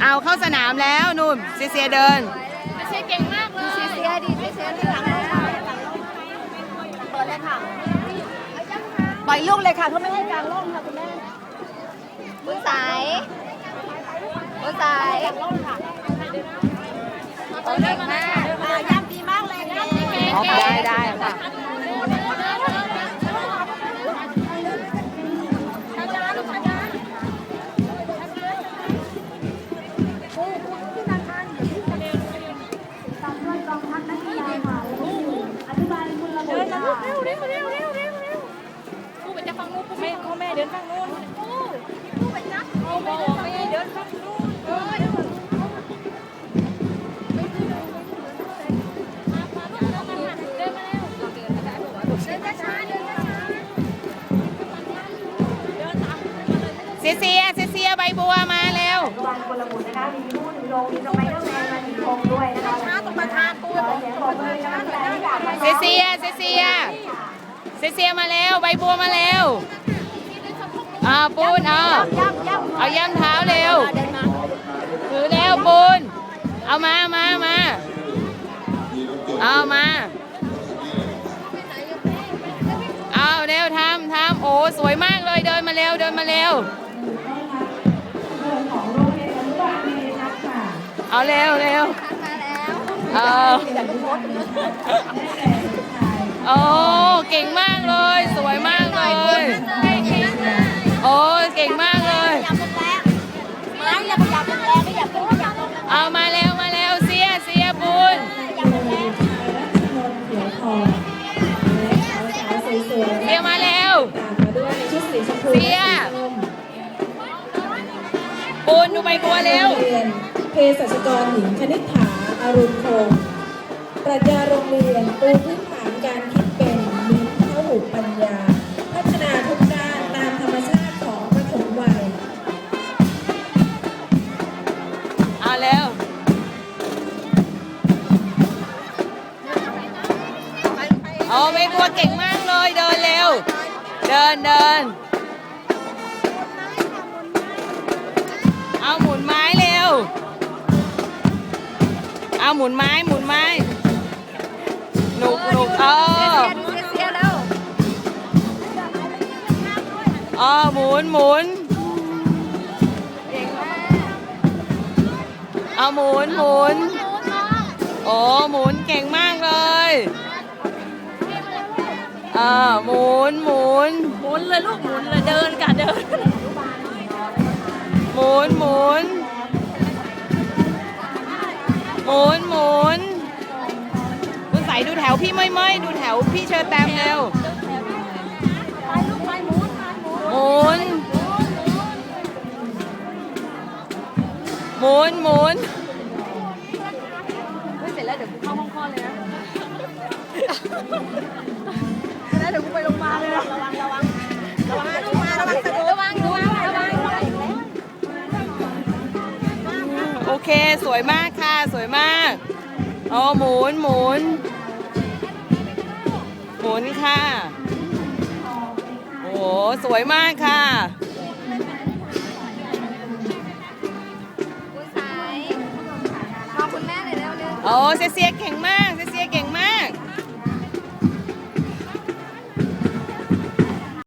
เอาเข้าสนามแล้วนุ่นเซียเซียเดินเชียร์เก่งมากเลยเชียร์ดีเชียร์ดีหลังเลยค่ะเปิดเลยค่ะปล่อยลูกเลยค่ะเขาไม่ให้กลางร่มค่ะคุณแม่บุญสายบุญสายโอ้เก่งมากย่ำดีมากเลยเก่ง เร็วเร็วเร็วเร็วเร็วเร็วกูไปจะฟังนู้นกูไม่พ่อแม่เดินฟังนู้นกูกูไปจับกูบอกไม่ให้เดินฟังนู้นเออเดินมามาเดินมาเดินมาเร็วเดินช้าเดินช้าเดินตามเซียเซียเซียเซียใบบัวมาเร็ววันคนละหมุนนะคะมีผู้ถือโรงมีสไปเดอร์แมนมาถือธงด้วยนะคะช้าตรงประธานกูขอเสียงปรบมือกำลังใจให้กับ เซียเซียเซียเซียเซียเซียมาเร็วใบบัวมาเร็วอ่าปูนเอาย่ำย่ำเอาย่ำเท้าเร็วถือเร็วปูนเอามามามาเอามาเอาเร็วทำทำโอ้สวยมากเลยเดินมาเร็วเดินมาเร็วเอาเร็วเร็ว เออโอ้เก่งมากเลย สวยมากเลย โอ้เก่งมากเลยอย่าเป็นแรงไม้อย่าขยับเป็นแรงไม่อย่าขึ้นขยับลงเอามาเร็วมาเร็วเสียเสียบุญอย่าเป็นแรงเขียวทองและสาวสาวสวยๆเสียมาเร็วตามมาด้วยในชุดสีชมพูเสียบุญดูใบบัวเร็วโรงเรียนเภสัชกรหญิงคณิษฐาอ รุณคงปรัชญาโรงเรียนปูพื้นฐานการคิดเป็นมิ้นเข้าหูปัญญา พัฒนาทุกด้านตามธรรมชาติของปฐมวัยเอาเร็วโอ้ใบบัวเก่งมากเลยเดินเร็ว เดินเดิน เอาหมุนไม้หมุนไม้หนุกหนุกเออเสียเสียแล้วเออหมุนหมุนเก่งมากเอาหมุนหมุนโอ้หมุนเก่งมากเลยเออหมุนหมุนหมุนเลยลูกหมุนเลยเดินกันเดินหมุนหมุน หมุนหมุนคุณใส่ดูแถวพี่ไม่ไม่ดูแถวพี่เชิญแตมเร็วไปลูกไปหมุนไปหมุนหมุนหมุนหมุนเสร็จแล้วเดี๋ยวกูเข้าห้องคลอดเลยนะแล้วเดี๋ยวกูไปโรงพยาบาลเลยระวังระวัง เค สวยมากค่ะ สวยมากโอ้หมุนหมุนหมุนค่ะ โอ้โหสวยมากค่ะคุณสายมองคุณแม่เลยเร็วเร็วโอ้เซเซียเก่งมากเซเซียเก่ง